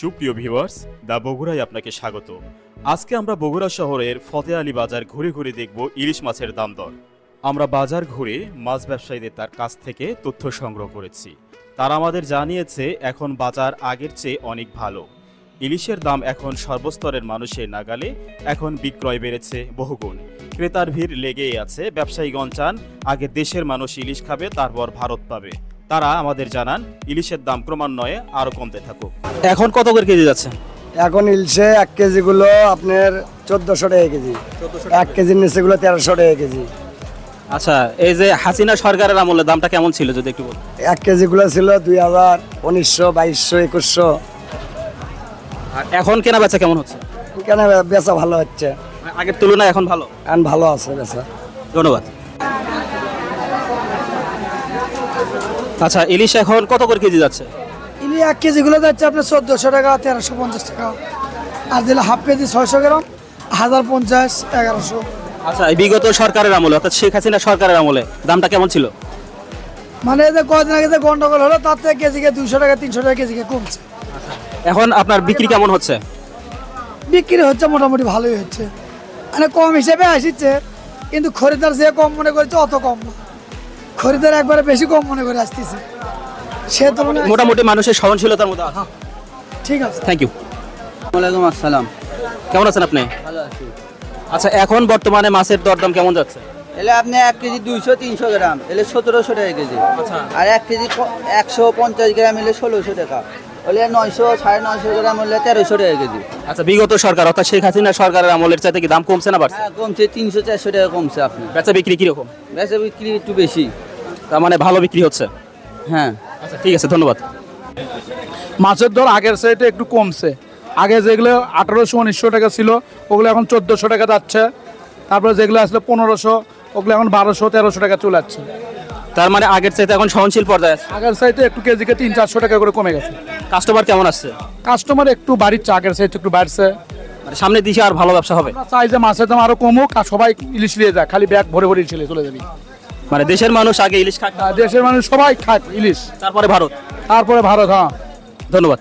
সুপ্রিয় viewers the বগুড়ায় আপনাকে স্বাগত। আজকে আমরা বগুড়া শহরের ফতে আলী বাজার ঘুরে ঘুরে দেখব ইলিশ মাছের দাম দর। আমরা বাজার ঘুরে মাছ ব্যবসায়ীদের তার কাছ থেকে তথ্য সংগ্রহ করেছি। তারা আমাদের জানিয়েছে, এখন বাজার আগের চেয়ে অনেক ভালো। ইলিশের দাম এখন সর্বস্তরের মানুষের নাগালে এখন বিক্রয় বেড়েছে বহুগুণ। ক্রেতার ভিড় লেগেই আছে ব্যবসায়ীগণ চান, আগে দেশের মানুষ ইলিশ খাবে, তারপর ভারত পাবে। তারা আমাদের জানান ইলিশের দাম ক্রমান্বয়ে আরও কমতে থাকুক। এখন কত করে কেজি যাচ্ছে? এখন ইলশে এক কেজি গুলো আপনার চোদ্দশো টাকা কেজি। এক কেজির নিচে গুলো তেরোশো টাকা কেজি। আচ্ছা এই যে হাসিনা সরকারের আমলে দামটা কেমন ছিল যদি একটু বলুন? এক কেজি গুলো ছিল দুই হাজার উনিশশো বাইশশো একুশশো। আর এখন কেনা বেচা কেমন হচ্ছে? কেন বেচা ভালো হচ্ছে। আগের তুলনায় এখন ভালো? এখন ভালো আছে বেচা। ধন্যবাদ। আচ্ছা ইলিশ এখন কত করে কেজি যাচ্ছে? ইলি এক কেজি গুলো যাচ্ছে আপনার চোদ্দোশো টাকা তেরোশো পঞ্চাশ টাকা। আর দিলে হাফ কেজি ছয়শো গ্রাম হাজার পঞ্চাশ এগারোশো। আচ্ছা বিগত সরকারের আমলে অর্থাৎ শেখ হাসিনা সরকারের আমলে দামটা কেমন ছিল? মানে যে কদিন আগে যে গন্ডগোল হলো তার থেকে কেজিকে দুইশো টাকা তিনশো টাকা কেজিকে কমছে। এখন আপনার বিক্রি কেমন হচ্ছে? বিক্রি হচ্ছে মোটামুটি ভালোই হচ্ছে। মানে কম হিসেবে আসছে কিন্তু খরিদার যে কম মনে করছে অত কম না। খরিদার একবারে বেশি কম মনে করে আসতেছে। সে তুলনায় মোটামুটি মানুষের সহনশীলতার মধ্যে আছে। ঠিক আছে। থ্যাংক ইউ ওয়ালাইকুম আসসালাম। কেমন আছেন আপনি? ভালো আছি। আচ্ছা এখন বর্তমানে মাছের দরদাম কেমন যাচ্ছে? এলে আপনি এক কেজি দুইশো তিনশো গ্রাম এলে সতেরোশো টাকা কেজি। আর এক কেজি একশো পঞ্চাশ গ্রাম এলে ষোলোশো টাকা। হলে নয়শো সাড়ে নয়শো গ্রাম হলে তেরোশো টাকা কেজি। আচ্ছা বিগত সরকার অর্থাৎ শেখ হাসিনা সরকারের আমলের চাইতে কি দাম কমছে না বাড়ছে? হ্যাঁ কমছে তিনশো চারশো টাকা কমছে আপনি বেচা বিক্রি কীরকম? বেচা বিক্রি একটু বেশি। তার মানে ভালো বিক্রি হচ্ছে। হ্যাঁ আচ্ছা ঠিক আছে ধন্যবাদ। মাছের দর আগের সাইডে একটু কমছে। আগে যেগুলো আঠারোশো উনিশশো টাকা ছিল ওগুলো এখন চোদ্দোশো টাকা যাচ্ছে। তারপরে যেগুলো আসলে পনেরোশো ওগুলো এখন বারোশো তেরোশো টাকা চলে যাচ্ছে তার মানে আগের চাইতে এখন সহনশীল পর্যায়ে আছে। আগের সাইডে একটু কেজিকে তিন চারশো টাকা করে কমে গেছে। কাস্টমার কেমন আসছে? কাস্টমার একটু বাড়িচ্ছে আগের সাইড একটু বাড়ছে। মানে সামনের দিকে আর ভালো ব্যবসা হবে? চাই যে মাছের দাম আরও কমুক আর সবাই ইলিশ নিয়ে যায় খালি ব্যাগ ভরে ভরে ছেলে চলে যাবি। মানে দেশের মানুষ আগে ইলিশ খাক দেশের মানুষ সবাই খায় ইলিশ। তারপরে ভারত। তারপরে ভারত হ্যাঁ। ধন্যবাদ।